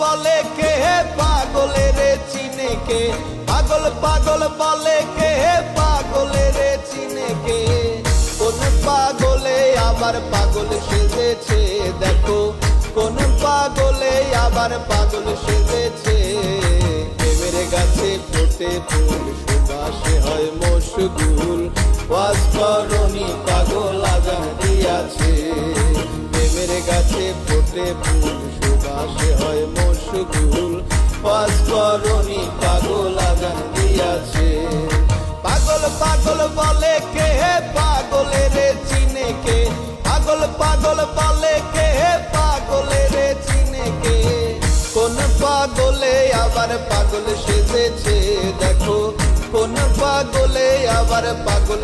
বলে কে পাগলের চিনে কে? পাগল পাগল বলে কে পাগলের চিনে কে? কোন পাগলে আবার পাগল সেজেছে? দেখো, কোন পাগলে আবার পাগল সেজেছে? প্রেমের গাছে ফোটে ফুল, সুবাসে হয় মশগুল। বাস করণী পাগল আজান দিয়াছে। প্রেমের গাছে ফোটে ফুল, সুবাসে হয় ওয়াজ করনি পাগল আজান দিয়াছে। পাগল পাগল বলে কে পাগলের চিনে কে পাগল পাগল বলে কে পাগলের চিনে কে কোন পাগলে আবার পাগল সেজেছে? দেখো, কোন পাগলে আবার পাগল